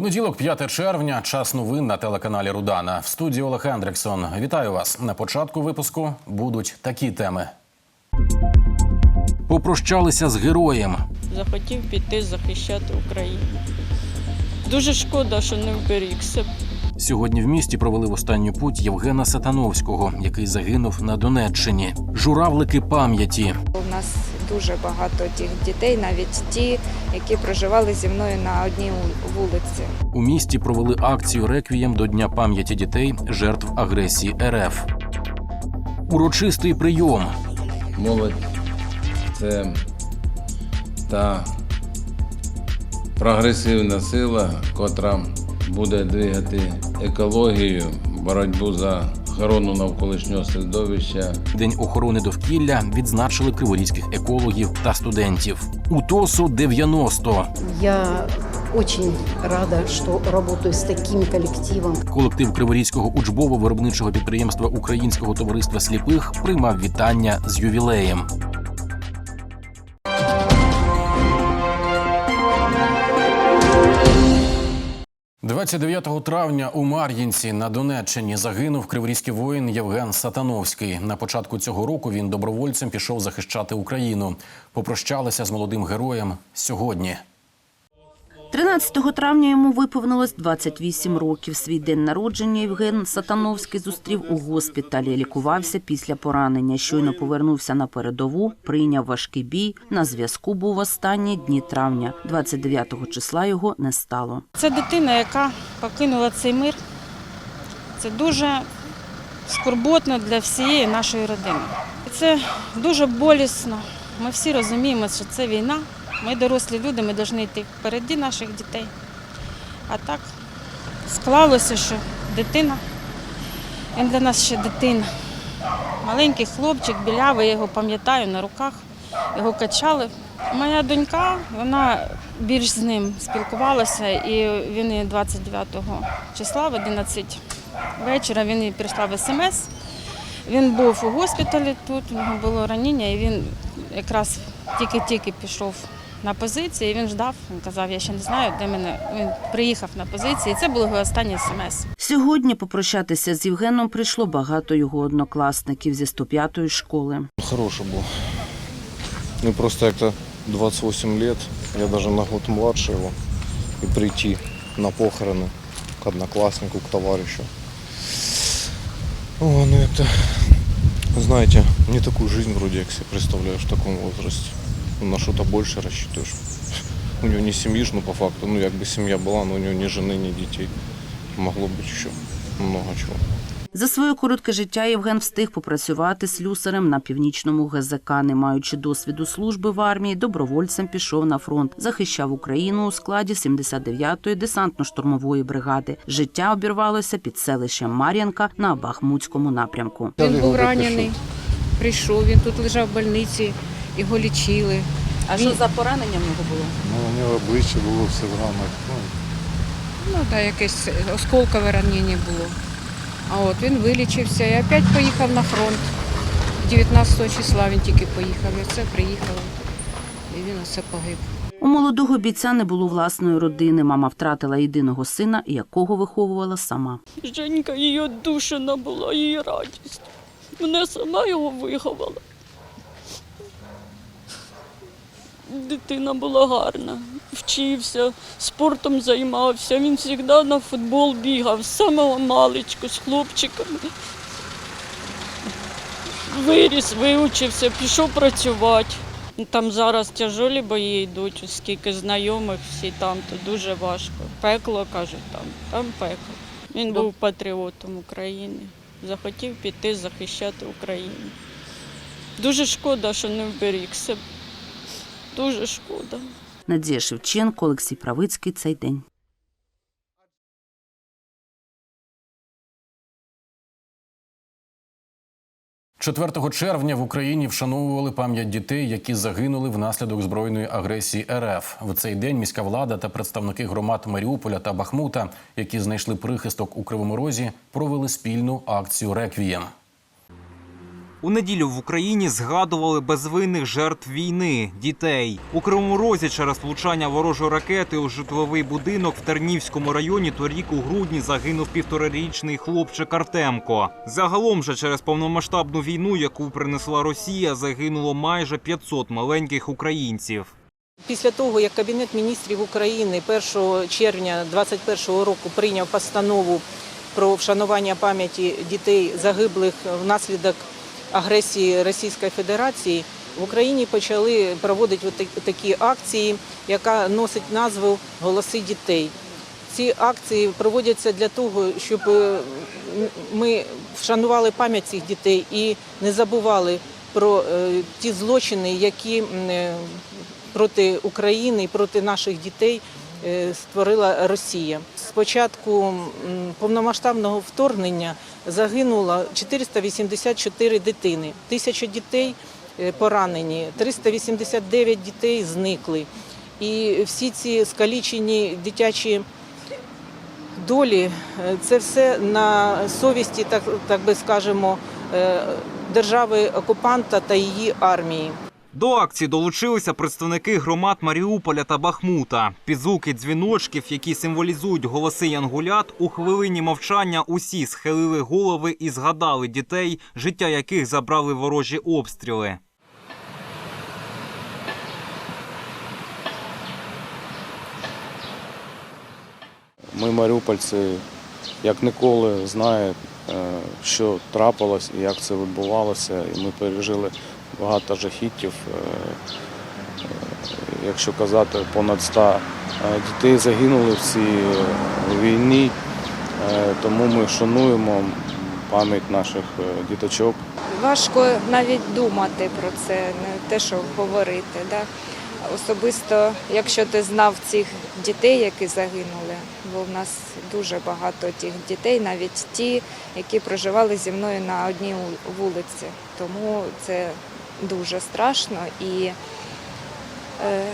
Понеділок, 5 червня, час новин на телеканалі Рудана. В студії Олег Ендріксон. Вітаю вас. На початку випуску будуть такі теми. Попрощалися з героєм. захотів піти захищати Україну. Дуже шкода, що не вберігся. Сьогодні в місті провели в останню путь Євгена Сатановського, який загинув на Донеччині. Журавлики пам'яті. У нас дуже багато тих дітей, навіть ті, які проживали зі мною на одній вулиці. У місті провели акцію реквієм до Дня пам'яті дітей жертв агресії РФ. Урочистий прийом. Молодь це та прогресивна сила, котра буде двигати екологію, боротьбу за охорону навколишнього середовища. День охорони довкілля відзначили криворізьких екологів та студентів. УТОСу ТОСу 90. Я очень рада, що працюю з таким колективом. Колектив Криворізького учбово-виробничого підприємства Українського товариства сліпих приймав вітання з ювілеєм. – 29 травня у Мар'їнці на Донеччині загинув криворізький воїн Євген Сатановський. На початку цього року він добровольцем пішов захищати Україну. Попрощалися з молодим героєм сьогодні. 13 травня йому виповнилось 28 років. Свій день народження Євген Сатановський зустрів у госпіталі. Лікувався після поранення. Щойно повернувся на передову, прийняв важкий бій. На зв'язку був останні дні травня. 29 числа його не стало. Це дитина, яка покинула цей мир. Це дуже скорботно для всієї нашої родини. Це дуже болісно. Ми всі розуміємо, що це війна. Ми дорослі люди, ми повинні йти впереді наших дітей. А так склалося, що дитина, він для нас ще дитина. Маленький хлопчик, білявий, я його пам'ятаю на руках, його качали. Моя донька, вона більш з ним спілкувалася, і він 29 числа в 11 вечора він прийшла в смс. Він був у госпіталі тут, у нього було ранення, і він якраз тільки-тільки пішов на позиції, і він ждав. Він казав, я ще не знаю, де мене. Він приїхав на позиції. і Це було його останнє смс. Сьогодні попрощатися з Євгеном прийшло багато його однокласників зі 105-ї школи. Хороший был. Ну просто как-то 28 лет, я даже на год младше его. И прийти на похороны к однокласснику, к товарищу. О, ну это, знаете, не такую жизнь вроде как себе представляешь в таком возрасте. Ну, На что-то больше рассчитываешь. У него не семьи ж, ну по факту, ну как бы семья была, но у него ни жены, ни детей. Могло быть еще много чего. За своє коротке життя Євген встиг попрацювати слюсарем на північному ГЗК. Не маючи досвіду служби в армії, добровольцем пішов на фронт, захищав Україну у складі 79-ї десантно-штурмової бригади. Життя обірвалося під селищем Мар'янка на Бахмутському напрямку. Він був ранений, прийшов, він тут лежав в больниці, його лічили. А що за поранення в нього було? Ну, у нього обличчя було все в ранах. Ну, Ну, так, якесь осколкове ранення було. А от він вилічився і опять поїхав на фронт. 19 числа він тільки поїхав. І це приїхав. І він оце погиб. У молодого бійця не було власної родини. Мама втратила єдиного сина, якого виховувала сама. Женька її душина була, її радість. Мене сама його виховала. Дитина була гарна, вчився, спортом займався. Він завжди на футбол бігав з самого маличку, з хлопчиками. Виріс, вивчився, пішов працювати. Там зараз тяжолі бої йдуть, оскільки знайомих всі там, то дуже важко. Пекло, кажуть, там, там пекло. Він був патріотом України. Захотів піти захищати Україну. Дуже шкода, що не вберігся. Дуже шкода. Надія Шевченко, Олексій Правицький. Цей день. – 4 червня в Україні вшановували пам'ять дітей, які загинули внаслідок збройної агресії РФ. В цей день міська влада та представники громад Маріуполя та Бахмута, які знайшли прихисток у Кривому Розі, провели спільну акцію Реквієм. У неділю в Україні згадували безвинних жертв війни дітей. У Кривому Розі через влучання ворожої ракети у житловий будинок в Тернівському районі торік у грудні загинув півторарічний хлопчик Артемко. Загалом же через повномасштабну війну, яку принесла Росія, загинуло майже 500 маленьких українців. Після того, як Кабінет міністрів України 1 червня 2021 року прийняв постанову про вшанування пам'яті дітей загиблих внаслідок агресії Російської Федерації, в Україні почали проводити такі акції, яка носить назву Голоси дітей. Ці акції проводяться для того, щоб е, ми вшанували пам'ять цих дітей і не забували про е, ті злочини, які е, проти України і проти наших дітей створила Росія. З початку повномасштабного вторгнення загинуло 484 дитини, тисяча дітей е, поранені, 389 дітей зникли. І всі ці скалічені дитячі долі е, це все на совісті, так, так би скажемо, е, держави окупанта та її армії. До акції долучилися представники громад Маріуполя та Бахмута. Під звуки дзвіночків, які символізують голоси янгулят, у хвилині мовчання усі схилили голови і згадали дітей, життя яких забрали ворожі обстріли. Ми, маріупольці, як ніколи знають, е, що трапилось і як це відбувалося. І ми пережили багато жахіттів. Е, е, Якщо казати, понад 100 е, дітей загинули в цій війні, тому ми шануємо пам'ять наших діточок. Важко навіть думати про це, не те, що говорити. Да? Особисто, якщо ти знав цих дітей, які загинули, бо в нас дуже багато тих дітей, навіть ті, які проживали зі мною на одній вулиці. Тому це дуже страшно і е,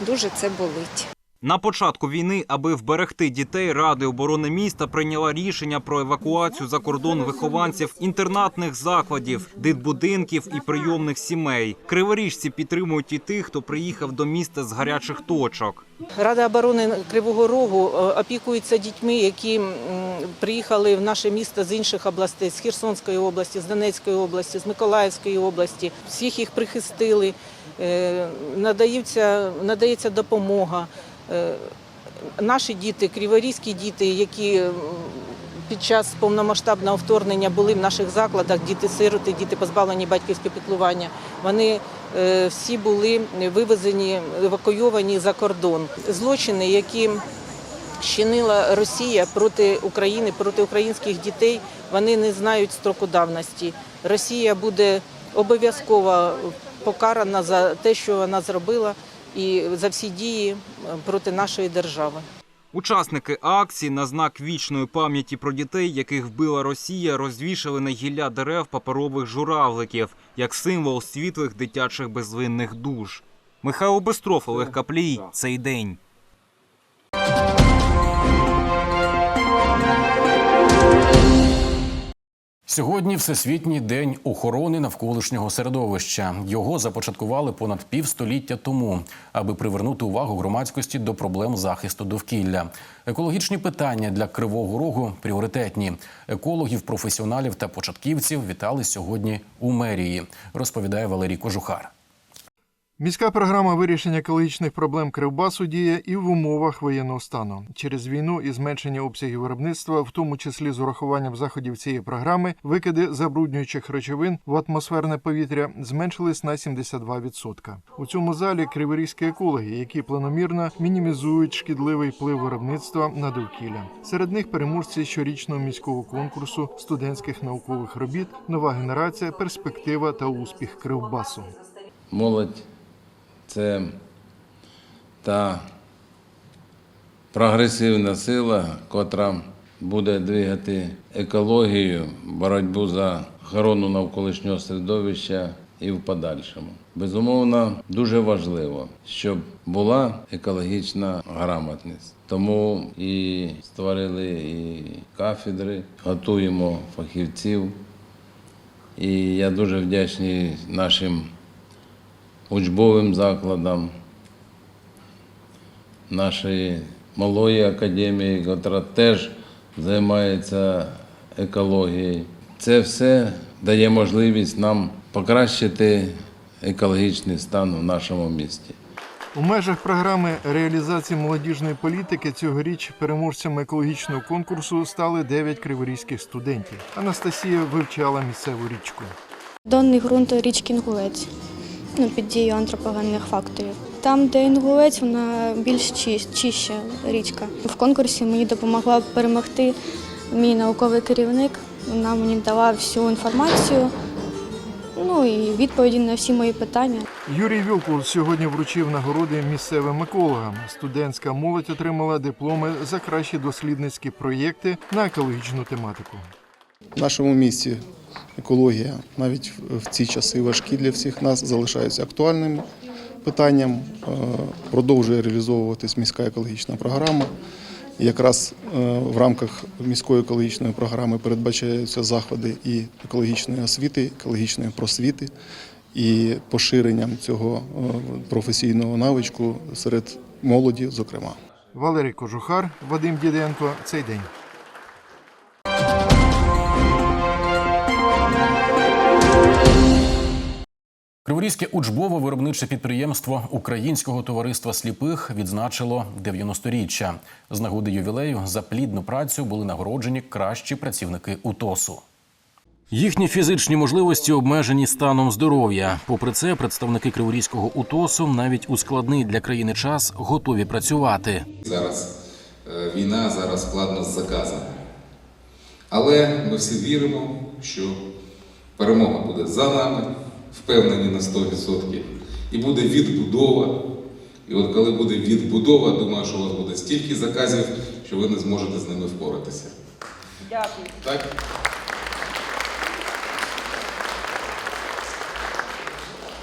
дуже це болить. На початку війни, аби вберегти дітей, Ради оборони міста прийняла рішення про евакуацію за кордон вихованців інтернатних закладів, дитбудинків і прийомних сімей. Криворіжці підтримують і тих, хто приїхав до міста з гарячих точок. Рада оборони Кривого Рогу е, опікується дітьми, які приїхали в наше місто з інших областей, з Херсонської області, з Донецької області, з Миколаївської області. Всіх їх прихистили, е, надаються, надається допомога. Е, Наші діти, криворізькі діти, які під час повномасштабного вторгнення були в наших закладах, діти-сироти, діти позбавлені батьківського піклування, вони е, всі були вивезені, евакуйовані за кордон. Злочини, які чинила Росія проти України, проти українських дітей, вони не знають строку давності. Росія буде обов'язково покарана за те, що вона зробила, і за всі дії е, проти нашої держави. Учасники акції на знак вічної пам'яті про дітей, яких вбила Росія, розвішали на гілля дерев паперових журавликів як символ світлих дитячих безвинних душ. Михайло Бестров, Олег Каплій. Цей день. Сьогодні Всесвітній день охорони навколишнього середовища. Його започаткували понад півстоліття тому, аби привернути увагу громадськості до проблем захисту довкілля. Екологічні питання для Кривого Рогу пріоритетні. Екологів, професіоналів та початківців вітали сьогодні у мерії. Розповідає Валерій Кожухар. Міська програма вирішення екологічних проблем Кривбасу діє і в умовах воєнного стану. Через війну і зменшення обсягів виробництва, в тому числі з урахуванням заходів цієї програми, викиди забруднюючих речовин в атмосферне повітря зменшились на 72%. У цьому залі криворізькі екологи, які планомірно мінімізують шкідливий вплив виробництва на довкілля. Серед них переможці щорічного міського конкурсу студентських наукових робіт, нова генерація, перспектива та успіх Кривбасу. Молодь це та прогресивна сила, котра буде двигати екологію, боротьбу за охорону навколишнього середовища і в подальшому. Безумовно, дуже важливо, щоб була екологічна грамотність. Тому і створили і кафедри, готуємо фахівців І я дуже вдячний нашим учбовим закладам, нашої малої академії, яка теж займається екологією. Це все дає можливість нам покращити екологічний стан в нашому місті. У межах програми реалізації молодіжної політики цьогоріч переможцями екологічного конкурсу стали 9 криворізьких студентів. Анастасія вивчала місцеву річку. Донний ґрунт річки Інгулець ну, під дією антропогенних факторів. Там, де Інгулець, вона більш чища річка. В конкурсі мені допомогла перемогти мій науковий керівник. Вона мені дала всю інформацію, ну і відповіді на всі мої питання. Юрій Вілкул сьогодні вручив нагороди місцевим екологам. Студентська молодь отримала дипломи за кращі дослідницькі проєкти на екологічну тематику. В нашому місті екологія навіть в ці часи важкі для всіх нас залишається актуальним питанням. Е, Продовжує реалізовуватись міська екологічна програма. Якраз е, в рамках міської екологічної програми передбачаються заходи і екологічної освіти, екологічної просвіти і поширенням цього е, професійного навичку серед молоді, зокрема. Валерій Кожухар, Вадим Діденко. Цей день. Криворізьке учбове виробниче підприємство Українського товариства сліпих відзначило 90-річчя. З нагоди ювілею за плідну працю були нагороджені кращі працівники УТОСу. Їхні фізичні можливості обмежені станом здоров'я. Попри це, представники Криворізького УТОСу навіть у складний для країни час готові працювати. Зараз е, війна, зараз складно з заказами. Але ми всі віримо, що перемога буде за нами, впевнені на 100%. І буде відбудова. І от коли буде відбудова, думаю, що у вас буде стільки заказів, що ви не зможете з ними впоратися. Дякую. Так?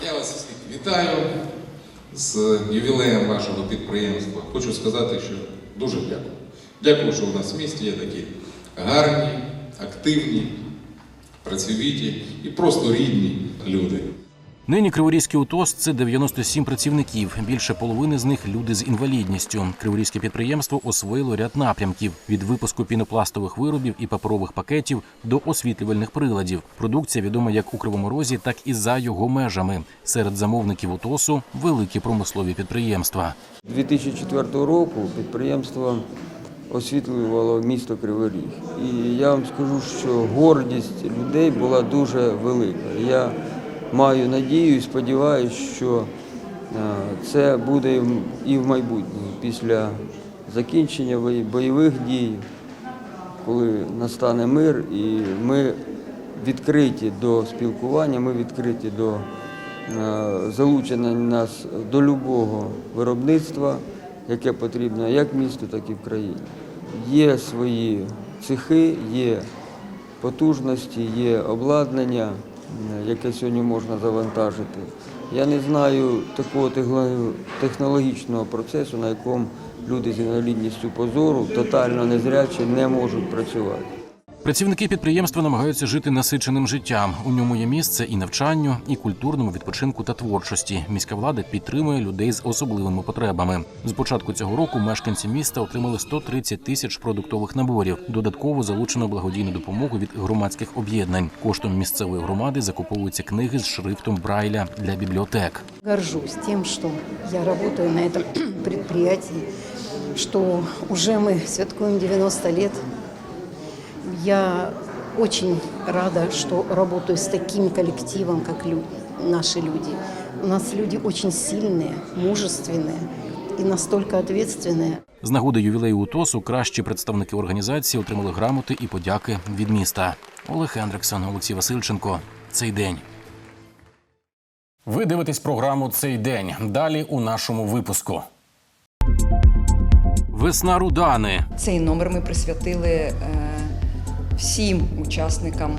Я вас всіх вітаю з ювілеєм вашого підприємства. Хочу сказати, що дуже дякую. Дякую, що у нас в місті є такі гарні, активні, працьовиті і просто рідні люди. Нині Криворізький УТОС це 97 працівників. Більше половини з них люди з інвалідністю. Криворізьке підприємство освоїло ряд напрямків від випуску пінопластових виробів і паперових пакетів до освітлювальних приладів. Продукція відома як у Кривому Розі, так і за його межами. Серед замовників УТОСу великі промислові підприємства. 2004 року підприємство освітлювало місто Кривий Ріг. І я вам скажу, що гордість людей була дуже велика. Я маю надію і сподіваюся, що е, це буде і в- майбутньому, після закінчення бойових дій, коли настане мир, і ми відкриті до спілкування, ми відкриті до е, залучення нас до любого виробництва, яке потрібно як місту, так і в країні. Є свої цехи, є потужності, є обладнання, яке сьогодні можна завантажити. Я не знаю такого технологічного процесу, на якому люди з інвалідністю позору, тотально незрячі, не можуть працювати. Працівники підприємства намагаються жити насиченим життям. У ньому є місце і навчанню, і культурному відпочинку та творчості. Міська влада підтримує людей з особливими потребами. З початку цього року мешканці міста отримали 130 тисяч продуктових наборів. Додатково залучено благодійну допомогу від громадських об'єднань. Коштом місцевої громади закуповуються книги з шрифтом Брайля для бібліотек. Горжусь тем, что я работаю на этом предприятии, что уже мы святкуем 90 лет. Я очень рада, что работаю с таким коллективом, как лю- наши люди. У нас люди очень сильные, мужественные и настолько ответственные. З нагоди ювілею УТОСу кращі представники організації отримали грамоти і подяки від міста. Олег Хендриксон, Олексій Васильченко. Цей день. Ви дивитесь програму Цей день. Далі у нашому випуску. Весна Рудани. Цей номер ми присвятили е, всім учасникам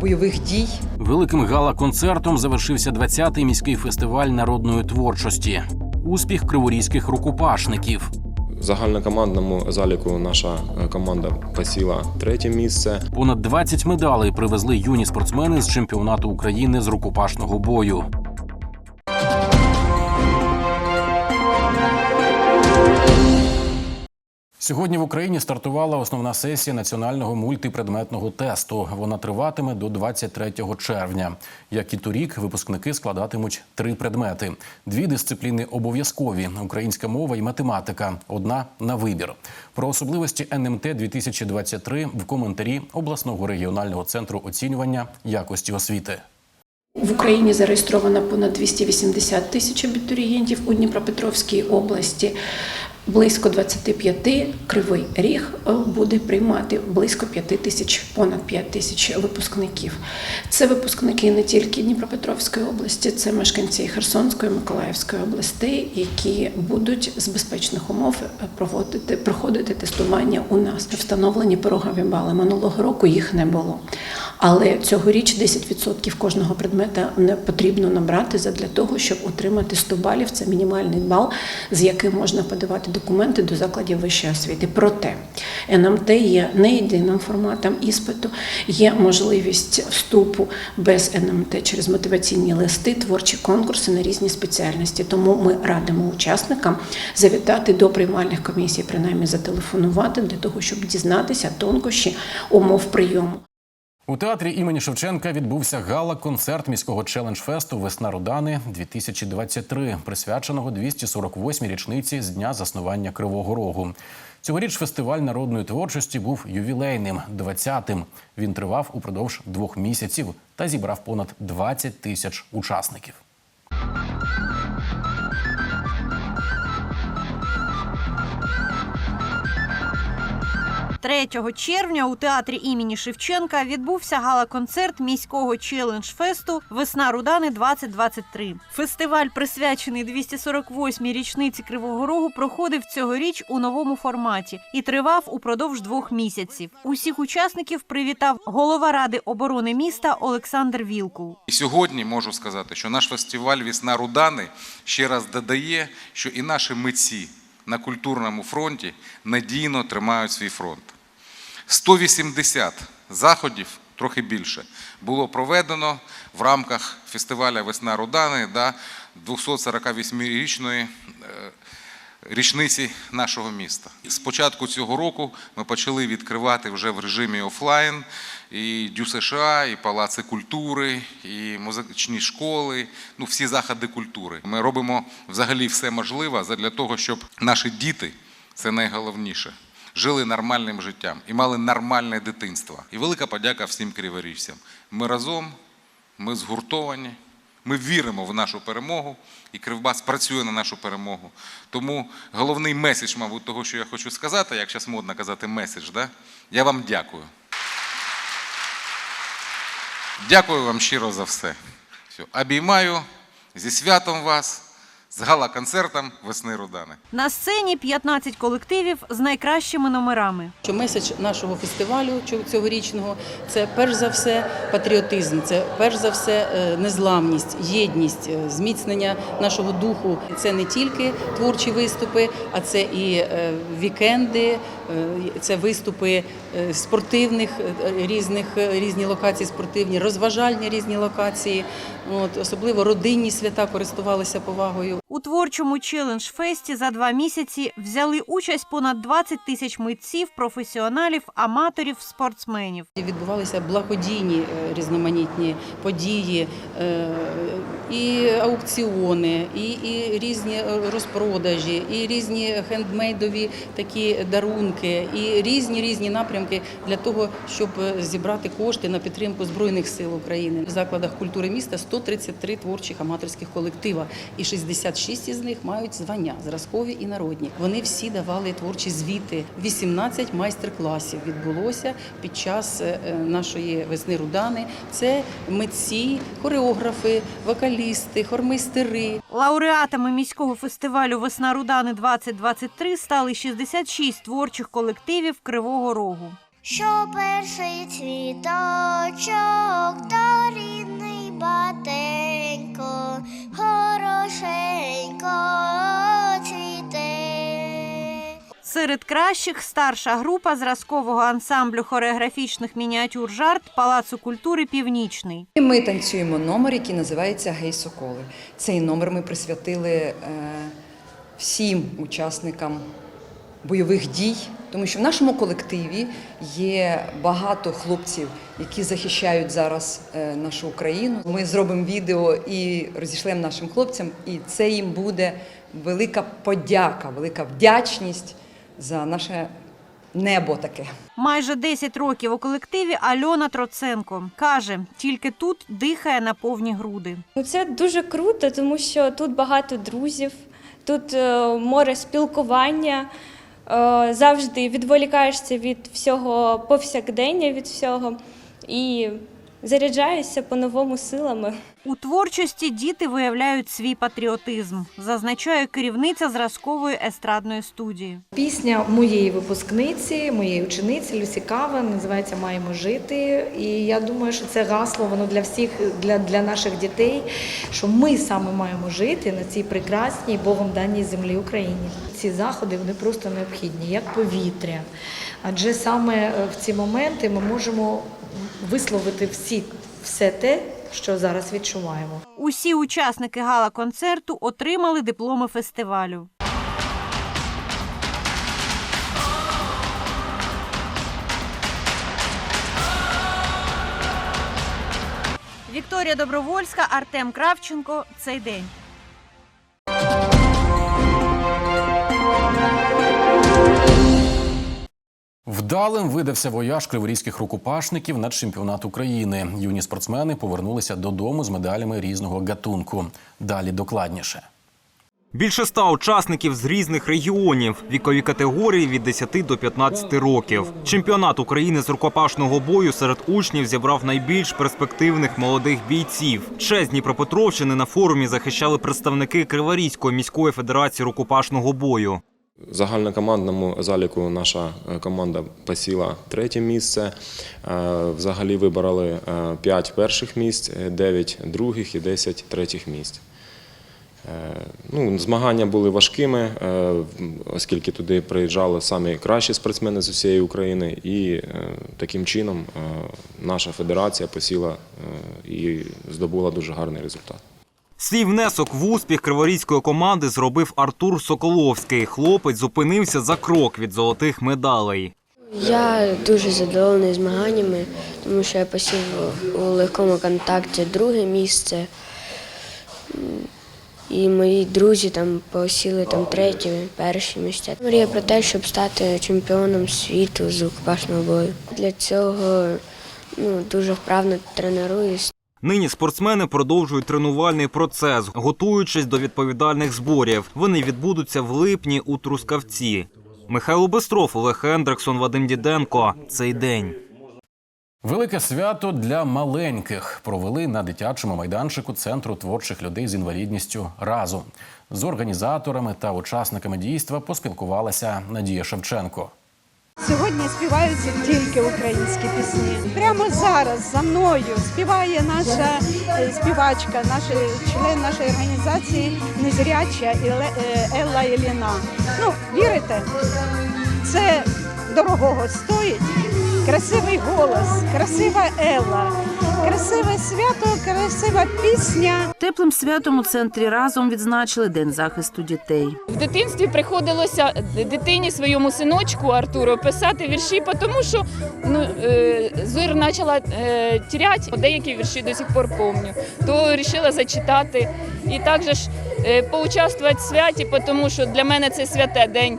бойових дій. Великим гала-концертом завершився 20-й міський фестиваль народної творчості. Успіх криворізьких рукопашників. В загальнокомандному заліку наша е, команда посіла третє місце. Понад 20 медалей привезли юні спортсмени з чемпіонату України з рукопашного бою. Сьогодні в Україні стартувала основна сесія національного мультипредметного тесту. Вона триватиме до 23 червня. Як і торік, випускники складатимуть три предмети: дві дисципліни обов'язкові українська мова і математика. Одна на вибір. Про особливості НМТ 2023 в коментарі обласного регіонального центру оцінювання якості освіти. В Україні зареєстровано понад 280 тисяч абітурієнтів у Дніпропетровській області. Близько 25 кривий ріг е, буде приймати близько 5 тисяч, понад 5 тисяч випускників. Це випускники не тільки Дніпропетровської області, це мешканці Херсонської, Миколаївської областей, які будуть з безпечних умов проводити проходити тестування у нас. Встановлені порогові бали минулого року їх не було. Але цьогоріч 10% кожного предмета не потрібно набрати для того, щоб отримати 100 балів. Це мінімальний бал, з яким можна подавати документи до закладів вищої освіти. Проте НМТ є не єдиним форматом іспиту, є можливість вступу без НМТ через мотиваційні листи, творчі конкурси на різні спеціальності. Тому ми радимо учасникам завітати до приймальних комісій, принаймні зателефонувати для того, щоб дізнатися тонкощі умов прийому. У театрі імені Шевченка відбувся гала-концерт міського челендж-фесту Весна Рудани 2023, присвяченого 248-й річниці з дня заснування Кривого Рогу. Цьогоріч фестиваль народної творчості був ювілейним 20-тим. Він тривав упродовж двох місяців та зібрав понад 20 тисяч учасників. 3 червня у театрі імені Шевченка відбувся гала-концерт міського челендж-фесту Весна Рудани 2023 Фестиваль, присвячений 248-й річниці Кривого Рогу, проходив цьогоріч у новому форматі і тривав упродовж двох місяців. Усіх учасників привітав голова ради оборони міста Олександр Вілкул. І сьогодні можу сказати, що наш фестиваль Вісна Рудани ще раз додає, що і наші митці на культурному фронті надійно тримають свій фронт. 180 заходів, трохи більше, було проведено в рамках фестиваля Весна Рудани да, 248-річної річниці нашого міста. З початку цього року ми почали відкривати вже в режимі офлайн і Дю США, і палаци культури, і музичні школи, ну всі заходи культури. Ми робимо взагалі все можливе для того, щоб наші діти це найголовніше. Жили нормальним життям і мали нормальне дитинство. І велика подяка всім криворіжцям. Ми разом, ми згуртовані, ми віримо в нашу перемогу, і Кривбас працює на нашу перемогу. Тому головний меседж, мабуть, того, що я хочу сказати, як зараз модно казати меседж, да? я вам дякую. Дякую вам щиро за все. все. Обіймаю зі святом вас, з гала-концертом Весни Рудани. На сцені 15 колективів з найкращими номерами. Що меседж нашого фестивалю цьогорічного це перш за все патріотизм, це перш за все е, незламність, єдність, е, зміцнення нашого духу. Це не тільки творчі виступи, а це і е, вікенди, це виступи спортивних різних різні локації спортивні, розважальні різні локації. От особливо родинні свята користувалися повагою. У творчому челендж-фесті за два місяці взяли участь понад 20 тисяч митців, професіоналів, аматорів, спортсменів. Відбувалися благодійні е, різноманітні події, е, і аукціони, і, і різні розпродажі, і різні хендмейдові такі дарунки, і різні різні напрямки для того, щоб зібрати кошти на підтримку збройних сил України. В закладах культури міста 133 творчих аматорських колектива, і 66 із них мають звання зразкові і народні. Вони всі давали творчі звіти. 18 майстер-класів відбулося під час е, нашої весни Рудани. Це митці, хореографи, вокалісти, хормейстери. Лауреатами міського фестивалю Весна Рудани 2023 стали 66 творчих колективів Кривого Рогу. Що перший цвіточок, то рідний батенько, хорошенько цвіте. Серед кращих старша група зразкового ансамблю хореографічних мініатюр жарт Палацу культури Північний. Ми танцюємо номер, який називається Гей Соколи. Цей номер ми присвятили е, всім учасникам бойових дій, тому що в нашому колективі є багато хлопців, які захищають зараз е, нашу Україну. Ми зробимо відео і розійшлемо нашим хлопцям, і це їм буде велика подяка, велика вдячність за наше небо таке. Майже 10 років у колективі Альона Троценко каже, тільки тут дихає на повні груди. Ну, Це дуже круто, тому що тут багато друзів, тут е, море спілкування. Е, Завжди відволікаєшся від всього повсякдення, від всього і заряджаєшся по-новому силами. У творчості діти виявляють свій патріотизм, зазначає керівниця зразкової естрадної студії. Пісня моєї випускниці, моєї учениці Люсі Кава називається Маємо жити. І я думаю, що це гасло воно для всіх, для, для наших дітей, що ми саме маємо жити на цій прекрасній Богом даній землі Україні. Ці заходи вони просто необхідні, як повітря. Адже саме е, в ці моменти ми можемо висловити всі все те, що зараз відчуваємо. Усі учасники гала-концерту отримали дипломи фестивалю. Вікторія Добровольська, Артем Кравченко. Цей день. Вдалим видався вояж криворізьких рукопашників на чемпіонат України. Юні спортсмени повернулися додому з медалями різного гатунку. Далі докладніше. Більше ста учасників з різних регіонів, вікові категорії від 10 до 15 років. Чемпіонат України з рукопашного бою серед учнів зібрав найбільш перспективних молодих бійців. Честь Дніпропетровщини на форумі захищали представники Криворізької міської федерації рукопашного бою. Загальнокомандному заліку наша е, команда посіла третє місце. Е, Взагалі вибрали 5 перших місць, 9 других і 10 третіх місць. Е, Ну, змагання були важкими, е, оскільки туди приїжджали самі кращі спортсмени з усієї України, і е, таким чином е, наша федерація посіла е, і здобула дуже гарний результат. Свій внесок в успіх криворізької команди зробив Артур Соколовський. Хлопець зупинився за крок від золотих медалей. Я дуже задоволений змаганнями, тому що я посів у легкому контакті друге місце. І мої друзі там посіли там третє, перші місця. Мрія про те, щоб стати чемпіоном світу з рукопашного бою. Для цього ну, дуже вправно тренуюсь. Нині спортсмени продовжують тренувальний процес, готуючись до відповідальних зборів. Вони відбудуться в липні у Трускавці. Михайло Бестров, Олег Хендриксон, Вадим Діденко. Цей день. Велике свято для маленьких провели на дитячому майданчику Центру творчих людей з інвалідністю разом. З організаторами та учасниками дійства поспілкувалася Надія Шевченко. Сьогодні співаються тільки українські пісні. Прямо зараз за мною співає наша е, співачка, наш член нашої організації незряча е, Елла Єліна. Ну, вірите? Це дорогого стоїть. Красивий голос, красива Елла, красиве свято, красива пісня. Теплим святом у центрі разом відзначили День захисту дітей. В дитинстві приходилося дитині своєму синочку Артуру писати вірші, тому що ну, е, зир почала е, тіряти, деякі вірші до сих пор пам'ятаю. То вирішила зачитати і також е, поучаствувати в святі, тому що для мене це святе день.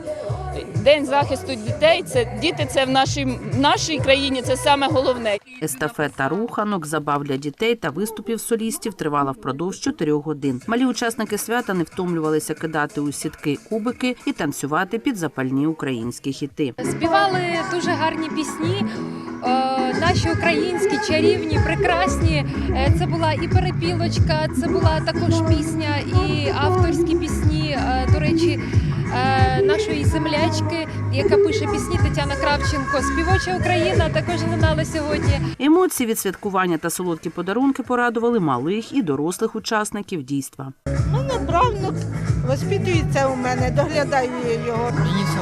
День захисту дітей. Це діти, це в нашій в нашій країні. Це саме головне. Естафета руханок, забав для дітей та виступів солістів тривала впродовж чотирьох годин. Малі учасники свята не втомлювалися кидати у сітки кубики і танцювати під запальні українські хіти. Співали дуже гарні пісні, е, наші українські, чарівні, прекрасні. Е, Це була і перепілочка, це була також пісня, і авторські нашої яка пише пісні Тетяна Кравченко. Співоча Україна також лунала сьогодні. Емоції від святкування та солодкі подарунки порадували малих і дорослих учасників дійства. У мене правнук воспитується у мене, доглядаю його. Мені все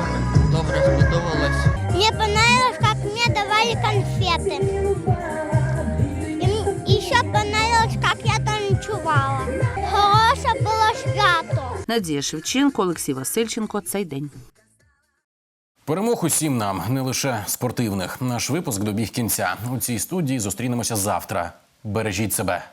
добре сподобалось. Мне понравилось, как мне давали конфеты. И еще понравилось, как я танцевала. Хорошее было свято. Надія Шевченко, Олексій Васильченко. Цей день. Перемог усім нам, не лише спортивних. Наш випуск добіг кінця. У цій студії зустрінемося завтра. Бережіть себе.